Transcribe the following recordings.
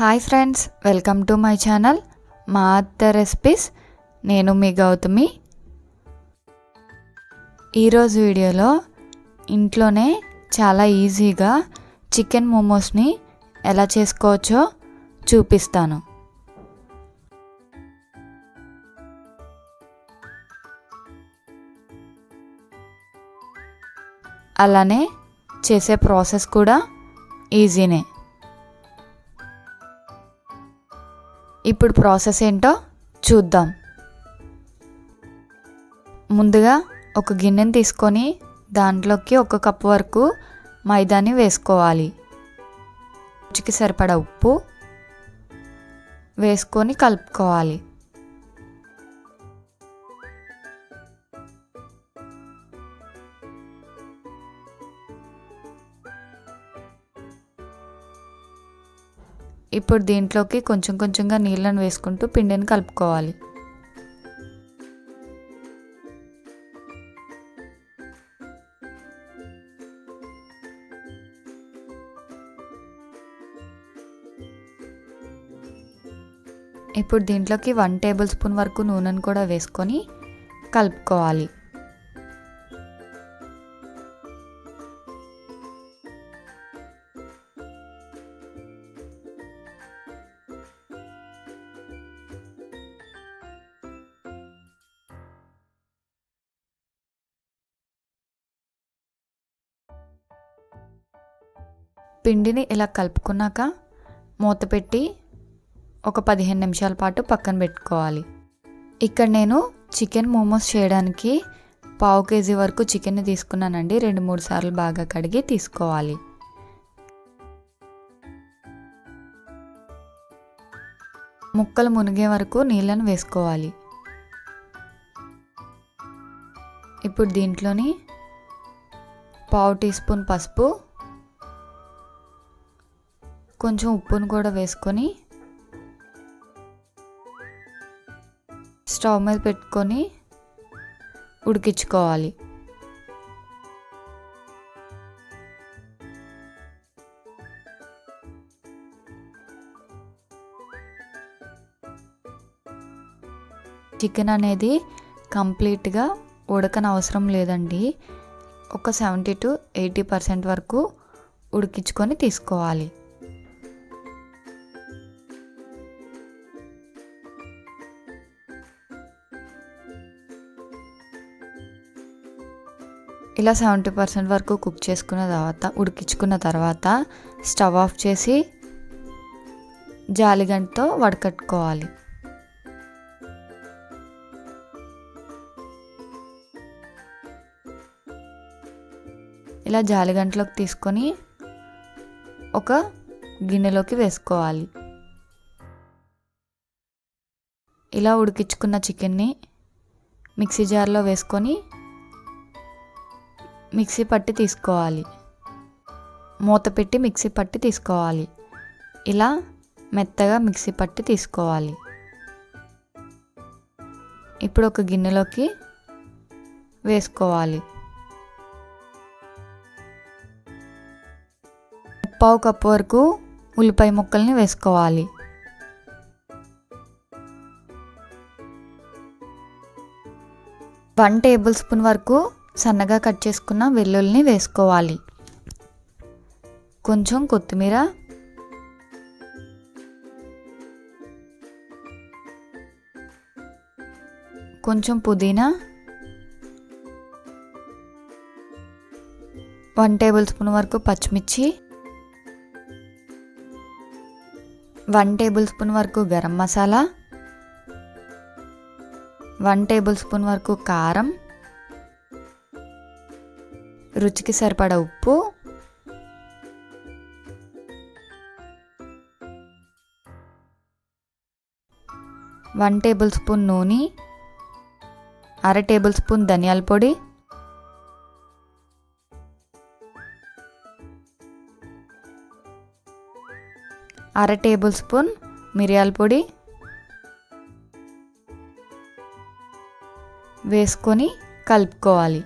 Hi friends welcome to my channel మా అత్త recipes. నేను మీ గౌతమి. ఈరోజు వీడియోలో ఇంట్లోనే చాలా ఈజీగా చికెన్ మోమోస్ని ఎలా చేసుకోవచ్చో చూపిస్తాను. అలానే చేసే ప్రాసెస్ కూడా ఈజీనే. ఇప్పుడు ప్రాసెస్ ఏంటో చూద్దాం. ముందుగా ఒక గిన్నెని తీసుకొని దాంట్లోకి ఒక కప్ వరకు మైదాని వేసుకోవాలి. రుచికి సరిపడా ఉప్పు వేసుకొని కలుపుకోవాలి. ఇప్పుడు దీంట్లోకి కొంచెం కొంచెంగా నీళ్ళను వేసుకుంటూ పిండిని కలుపుకోవాలి. ఇప్పుడు దీంట్లోకి వన్ టేబుల్ స్పూన్ వరకు నూనెను కూడా వేసుకొని కలుపుకోవాలి. పిండిని ఇలా కలుపుకున్నాక మూత పెట్టి ఒక పదిహేను నిమిషాల పాటు పక్కన పెట్టుకోవాలి. ఇక్కడ నేను చికెన్ మోమోస్ చేయడానికి పావు కేజీ వరకు చికెన్ తీసుకున్నానండి. రెండు మూడు సార్లు బాగా కడిగి తీసుకోవాలి. ముక్కలు మునిగే వరకు నీళ్ళను వేసుకోవాలి. ఇప్పుడు దీంట్లోని పావు టీ స్పూన్ పసుపు కొంచెం ఉప్పును కూడా వేసుకొని స్టవ్ మీద పెట్టుకొని ఉడికించుకోవాలి. చికెన్ అనేది కంప్లీట్గా ఉడకన అవసరం లేదండి. ఒక సెవెంటీ టు ఎయిటీ పర్సెంట్ వరకు ఉడికించుకొని తీసుకోవాలి. ఇలా సెవెంటీ పర్సెంట్ వరకు కుక్ చేసుకున్న తర్వాత ఉడికించుకున్న తర్వాత స్టవ్ ఆఫ్ చేసి జాలిగంటతో వడకట్టుకోవాలి. ఇలా జాలిగంటలోకి తీసుకొని ఒక గిన్నెలోకి వేసుకోవాలి. ఇలా ఉడికించుకున్న చికెన్ని మిక్సీ జార్లో వేసుకొని మిక్సీ పట్టి తీసుకోవాలి. మూత పెట్టి మిక్సీ పట్టి తీసుకోవాలి. ఇలా మెత్తగా మిక్సీ పట్టి తీసుకోవాలి. ఇప్పుడు ఒక గిన్నెలోకి వేసుకోవాలి. పావు కప్పు వరకు ఉల్లిపాయ ముక్కల్ని వేసుకోవాలి. వన్ టేబుల్ స్పూన్ వరకు సన్నగా కట్ చేసుకున్న వెల్లుల్లిని వేసుకోవాలి. కొంచెం కొత్తిమీర. కొంచెం పుదీనా. వన్ టేబుల్ స్పూన్ వరకు పచ్చిమిర్చి. వన్ టేబుల్ స్పూన్ వరకు garam masala. One tablespoon వరకు కారం. రుచికి సరిపడ ఉప్పు. వన్ టేబుల్ స్పూన్ నూనె. అర టేబుల్ స్పూన్ ధనియాల పొడి. అర టేబుల్ స్పూన్ మిరియాల పొడి. వేసుకొని కలుపుకోవాలి.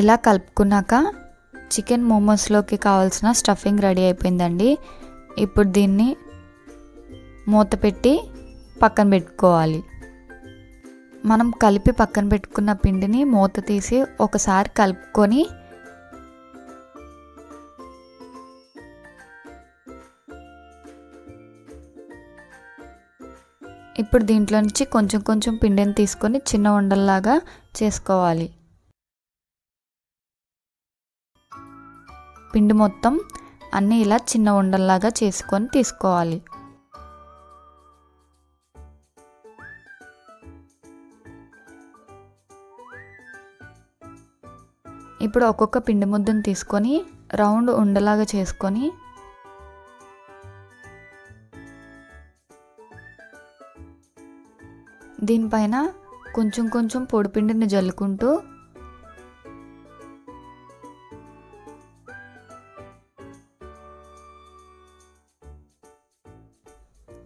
ఇలా కలుపుకున్నాక చికెన్ మోమోస్లోకి కావాల్సిన స్టఫింగ్ రెడీ అయిపోయిందండి. ఇప్పుడు దీన్ని మూత పెట్టి పక్కన పెట్టుకోవాలి. మనం కలిపి పక్కన పెట్టుకున్న పిండిని మూత తీసి ఒకసారి కలుపుకొని ఇప్పుడు దీంట్లో నుంచి కొంచెం కొంచెం పిండిని తీసుకొని చిన్న ఉండల్లాగా చేసుకోవాలి. పిండి మొత్తం అన్నీ ఇలా చిన్న ఉండల్లాగా చేసుకొని తీసుకోవాలి. ఇప్పుడు ఒక్కొక్క పిండి ముద్దను తీసుకొని రౌండ్ ఉండలాగా చేసుకొని దీనిపైన కొంచెం కొంచెం పొడిపిండిని జల్లుకుంటూ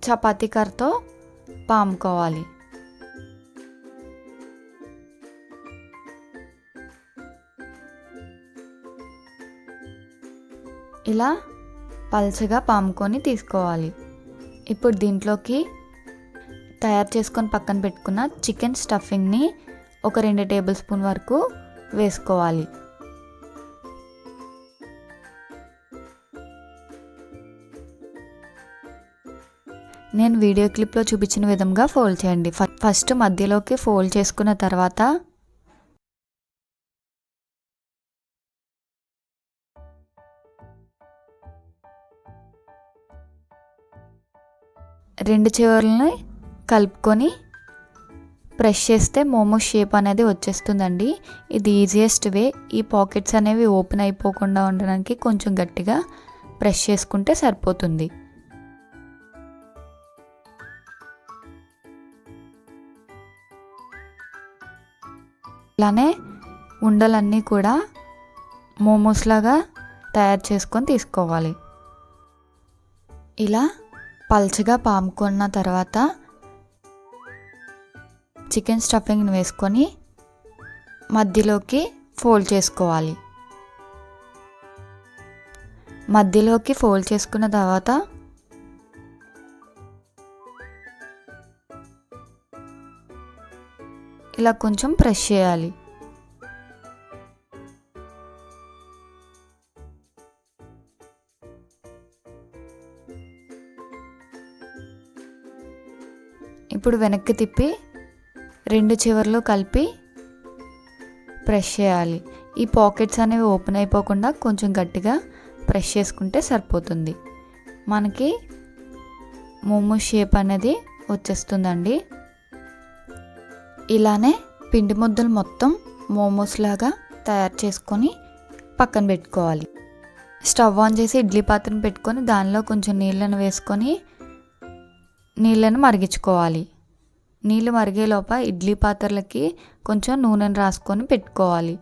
చపాతీ కర్రతో పాముకోవాలి. ఇలా పల్చగా పాముకొని తీసుకోవాలి. ఇప్పుడు దీంట్లోకి తయారు చేసుకొని పక్కన పెట్టుకున్న చికెన్ స్టఫింగ్ని ఒక రెండు టేబుల్ స్పూన్ వరకు వేసుకోవాలి. నేను వీడియో క్లిప్లో చూపించిన విధంగా ఫోల్డ్ చేయండి. ఫస్ట్ మధ్యలోకి ఫోల్డ్ చేసుకున్న తర్వాత రెండు చివర్లని కలుపుకొని ప్రెస్ చేస్తే మోమో షేప్ అనేది వచ్చేస్తుందండి. ఇది ఈజియెస్ట్ వే. ఈ పాకెట్స్ అనేవి ఓపెన్ అయిపోకుండా ఉండడానికి కొంచెం గట్టిగా ప్రెస్ చేసుకుంటే సరిపోతుంది. అలానే ఉండలన్నీ కూడా మోమోస్ లాగా తయారు చేసుకొని తీసుకోవాలి. ఇలా పల్చగా పాముకున్న తర్వాత చికెన్ స్టఫింగ్ని వేసుకొని మధ్యలోకి ఫోల్డ్ చేసుకోవాలి. మధ్యలోకి ఫోల్డ్ చేసుకున్న తర్వాత ఇలా కొంచెం ప్రెస్ చేయాలి. ఇప్పుడు వెనక్కి తిప్పి రెండు చివర్లు కలిపి ప్రెస్ చేయాలి. ఈ పాకెట్స్ అనేవి ఓపెన్ అయిపోకుండా కొంచెం గట్టిగా ప్రెస్ చేసుకుంటే సరిపోతుంది. మనకి మోమో షేప్ అనేది వచ్చేస్తుందండి. ఇలానే పిండి ముద్దలు మొత్తం మోమోస్ లాగా తయారు చేసుకొని పక్కన పెట్టుకోవాలి. స్టవ్ ఆన్ చేసి ఇడ్లీ పాత్రను పెట్టుకొని దానిలో కొంచెం నీళ్ళను వేసుకొని నీళ్ళను మరిగించుకోవాలి. నీళ్ళు మరిగేలోప ఇడ్లీ పాత్రలకి కొంచెం నూనెను రాసుకొని పెట్టుకోవాలి.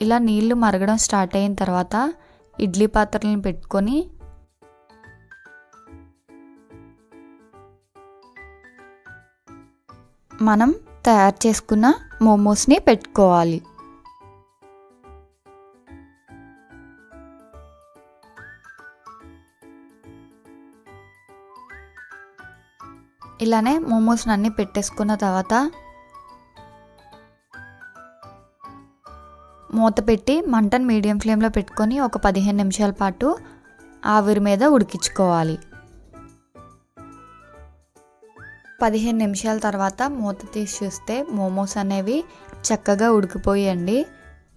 ఇలా నీళ్ళు మరగడం స్టార్ట్ అయిన తర్వాత ఇడ్లీ పాత్రలను పెట్టుకొని మనం తయారు చేసుకున్న మోమోస్ని పెట్టుకోవాలి. ఇలానే మోమోస్ని అన్నీ పెట్టేసుకున్న తర్వాత మూత పెట్టి మంటను మీడియం ఫ్లేమ్లో పెట్టుకొని ఒక పదిహేను నిమిషాల పాటు ఆవిరి మీద ఉడికించుకోవాలి. పదిహేను నిమిషాల తర్వాత మూత తీసి చూస్తే మోమోస్ అనేవి చక్కగా ఉడికిపోయండి.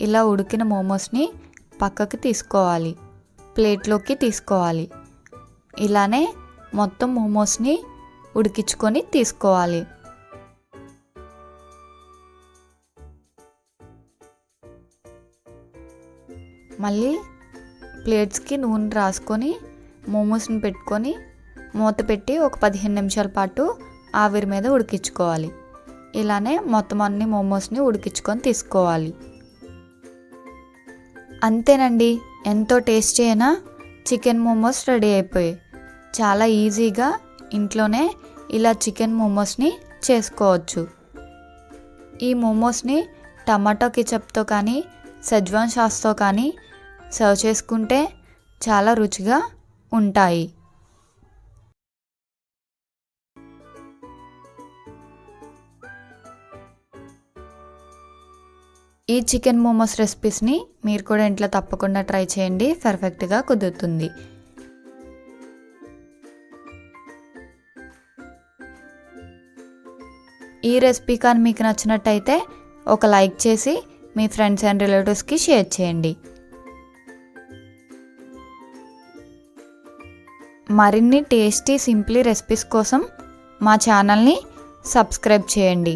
ఇలా ఉడికిన మోమోస్ని పక్కకి తీసుకోవాలి. ప్లేట్లోకి తీసుకోవాలి. ఇలానే మొత్తం మోమోస్ని ఉడికించుకొని తీసుకోవాలి. మళ్ళీ ప్లేట్స్కి నూనె రాసుకొని మోమోస్ని పెట్టుకొని మూత పెట్టి ఒక పదిహేను నిమిషాల పాటు ఆవిరి మీద ఉడికించుకోవాలి. ఇలానే మొత్తం అన్ని మోమోస్ని ఉడికించుకొని తీసుకోవాలి. అంతేనండి ఎంతో టేస్టీ అయినా చికెన్ మోమోస్ రెడీ అయిపోయాయి. చాలా ఈజీగా ఇంట్లోనే ఇలా చికెన్ మోమోస్ని చేసుకోవచ్చు. ఈ మోమోస్ని టమాటో కిచప్తో కానీ సజ్వాన్ సాస్తో కానీ సర్వ్ చేసుకుంటే చాలా రుచిగా ఉంటాయి. ఈ చికెన్ మోమోస్ రెసిపీస్ని మీరు కూడా ఇంట్లో తప్పకుండా ట్రై చేయండి. పర్ఫెక్ట్గా కుదురుతుంది. ఈ రెసిపీ కానీ మీకు నచ్చినట్టయితే ఒక లైక్ చేసి మీ ఫ్రెండ్స్ అండ్ రిలేటివ్స్కి షేర్ చేయండి. మరిన్ని టేస్టీ సింప్లీ రెసిపీస్ కోసం మా ఛానల్ని సబ్స్క్రైబ్ చేయండి.